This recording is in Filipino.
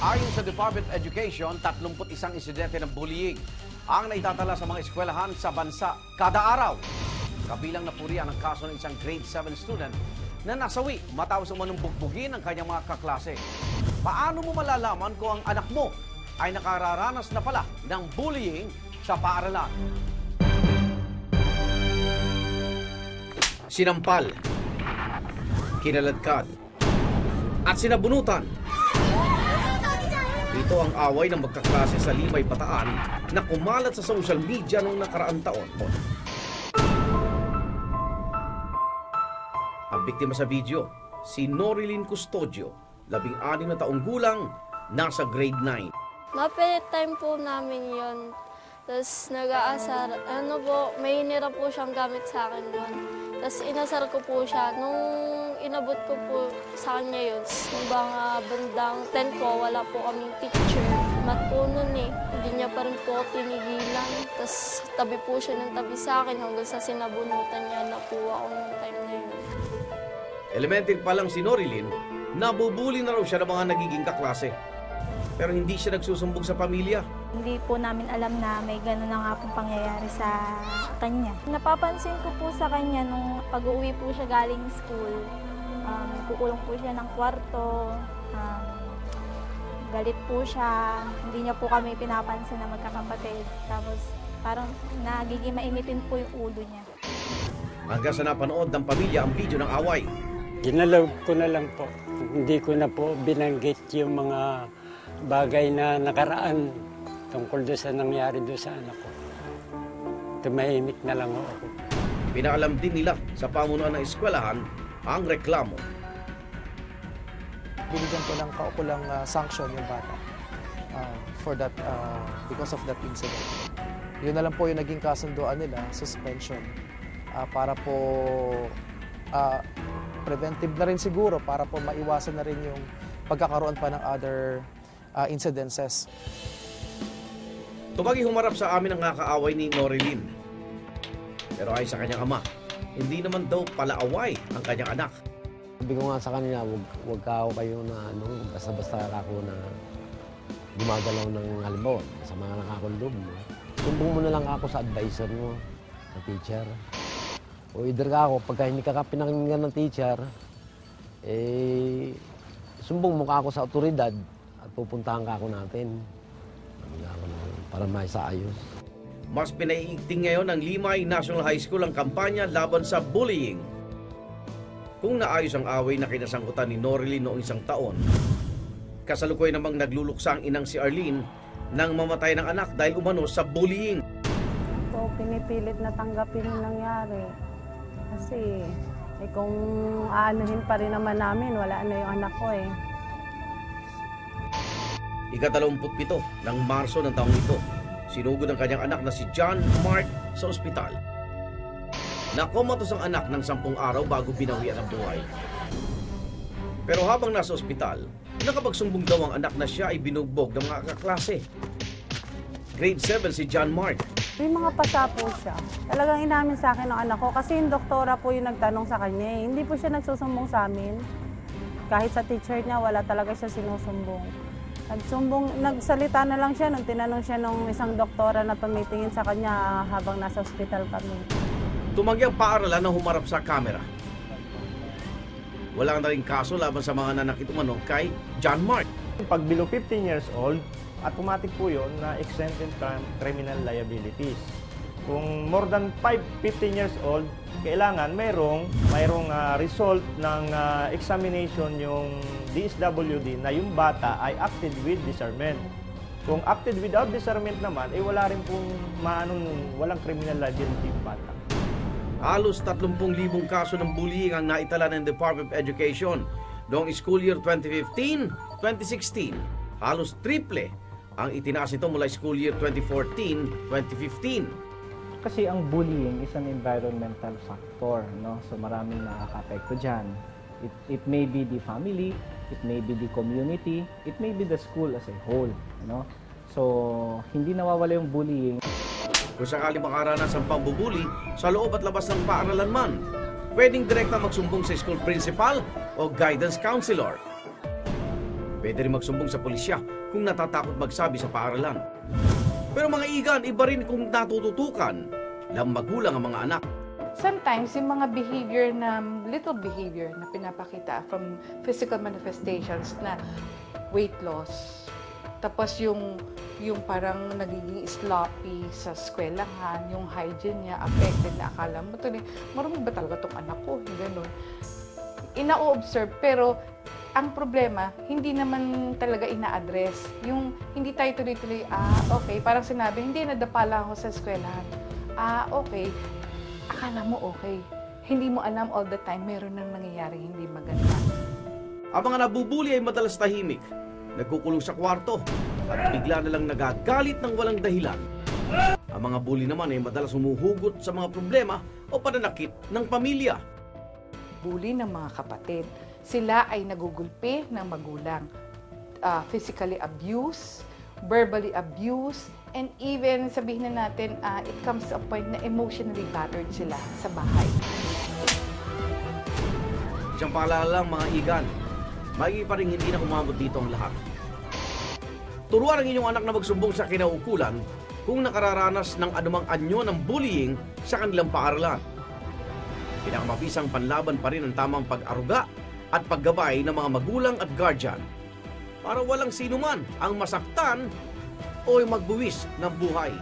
Ayon sa Department of Education, 31 insidente ng bullying ang naitatala sa mga eskwelahan sa bansa kada araw. Kabilang na purihan ang kaso ng isang grade 7 student na nasawi matapos umanong bugbugin ang kanyang mga kaklase. Paano mo malalaman kung ang anak mo ay nakararanas na pala ng bullying sa paaralan? Sinampal, kinaladkad, at sinabunutan ito ang away ng magkaklase sa Limay Bataan na kumalat sa social media noong nakaraang taon. Ang biktima sa video, si Norilyn Custodio, labing anim na taong gulang, nasa grade 9. Mapilit time po namin yon. Tapos nag-aasar, ano po, may hinira po siyang gamit sa akin doon. Tapos inasar ko po siya. Nung inabot ko po sa kanya yun, nung mga bandang 10 po, wala po kaming teacher. Mat po nun eh, hindi niya pa rin po ako tinigilan. Tapos tabi po siya ng tabi sa akin hanggang sa sinabunutan niya na po ako nung time na yun. Elementary pa lang si Norilyn, nabubuli na raw siya ng mga nagiging kaklase. Pero hindi siya nagsusumbong sa pamilya. Hindi po namin alam na may gano'n na nga pong pangyayari sa kanya. Napapansin ko po sa kanya nung pag-uwi po siya galing school, um, kukulong po siya ng kwarto, um, galit po siya, hindi niya po kami pinapansin na magkakapatid. Tapos parang nagiging mainitin po yung ulo niya. Hanggang sa napanood ng pamilya ang video ng away. Ginalaw ko na lang po. Hindi ko na po binanggit yung mga bagay na nakaraan tungkol doon sa nangyari doon sa anak ko. Tumahimik na lang ako. Pinaalam din nila sa pamunuan ng eskwelahan ang reklamo. binigyan ko ng kaukulang uh, sanction yung bata uh, for that uh, because of that incident. Yun na lang po yung naging kasunduan nila, suspension. Uh, para po uh, preventive na rin siguro para po maiwasan na rin yung pagkakaroon pa ng other uh, incidences. Tumagi humarap sa amin ang kakaaway ni Norilyn. Pero ay sa kanyang ama, hindi naman daw palaaway ang kanyang anak. Sabi ko nga sa kanila, wag, wag ka ako kayo na ano, basta-basta ako na gumagalaw ng halimbawa sa mga nakakondom mo. Sumbong mo na lang ako sa advisor mo, sa teacher. O either ka ako, pagka hindi ka pinakinggan ng teacher, eh, sumbong mo ka ako sa otoridad at pupuntahan ka ako natin. Ako na, para maisaayos. Mas pinaiigting ngayon ng Limay National High School ang kampanya laban sa bullying. Kung naayos ang away na kinasangkutan ni Norilyn noong isang taon, kasalukuyan namang nagluluksa ang inang si Arlene nang mamatay ng anak dahil umano sa bullying. So, pinipilit na tanggapin yung nangyari. Kasi, eh, kung aanuhin pa rin naman namin, wala na yung anak ko eh. Ikatalamput-pito ng Marso ng taong ito, sinugod ang kanyang anak na si John Mark sa ospital. Nakomatos ang anak ng sampung araw bago binawian ang buhay. Pero habang nasa ospital, nakapagsumbong daw ang anak na siya ay binugbog ng mga kaklase. Grade 7 si John Mark. May mga pasa po siya. Talagang inamin sa akin ng anak ko kasi yung doktora po yung nagtanong sa kanya eh. Hindi po siya nagsusumbong sa amin. Kahit sa teacher niya, wala talaga siya sinusumbong. Nagsumbong, nagsalita na lang siya nung tinanong siya nung isang doktora na tumitingin sa kanya habang nasa ospital kami. Tumanggi ang paaralan na humarap sa kamera. Wala na rin kaso laban sa mga nanakit umano kay John Mark. Pag below 15 years old, automatic po yun na exempt in crim- criminal liabilities. Kung more than 5, 15 years old, kailangan mayroong, mayroong ah, result ng ah, examination yung DSWD na yung bata ay acted with discernment. Kung acted without discernment naman, eh wala rin pong maanong, walang criminal liability yung bata. Halos 30,000 kaso ng bullying ang naitala ng Department of Education noong school year 2015-2016. Halos triple ang itinaas nito mula school year 2014-2015. Kasi ang bullying is an environmental factor, no? So maraming nakaka-apekto diyan. It, it may be the family, it may be the community, it may be the school as a whole, no? So hindi nawawala yung bullying. Kung sakali makaranas ang pambubuli sa loob at labas ng paaralan man, pwedeng direkta magsumbong sa school principal o guidance counselor. Pwede rin magsumbong sa pulisya kung natatakot magsabi sa paaralan. Pero mga igan, iba rin kung natututukan ng magulang ang mga anak. Sometimes, yung mga behavior na, little behavior na pinapakita from physical manifestations na weight loss, tapos yung, yung parang nagiging sloppy sa eskwelahan, yung hygiene niya affected na akala mo, tuloy, marunong ba talaga tong anak ko? Ganun. Ina-observe, pero ang problema, hindi naman talaga ina-address. Yung hindi tayo tuloy-tuloy, ah, okay, parang sinabi, hindi, nadapa lang ako sa eskwelahan. Ah, okay, akala mo okay. Hindi mo alam all the time, meron nang nangyayari hindi maganda. Ang mga nabubuli ay madalas tahimik, nagkukulong sa kwarto, at bigla na lang nagagalit ng walang dahilan. Ang mga bully naman ay madalas humuhugot sa mga problema o pananakit ng pamilya. Bully ng mga kapatid. Sila ay nagugulpi ng magulang. Ah, physically abuse, verbally abuse, and even sabihin na natin, ah, it comes to a point na emotionally battered sila sa bahay. Siyang paalala lang mga igan, may pa rin hindi na umabot dito ang lahat. Turuan ang inyong anak na magsumbong sa kinaukulan kung nakararanas ng anumang anyo ng bullying sa kanilang paaralan. Pinakamabisang panlaban pa rin ang tamang pag-aruga at paggabay ng mga magulang at guardian para walang sino man ang masaktan o magbuwis ng buhay.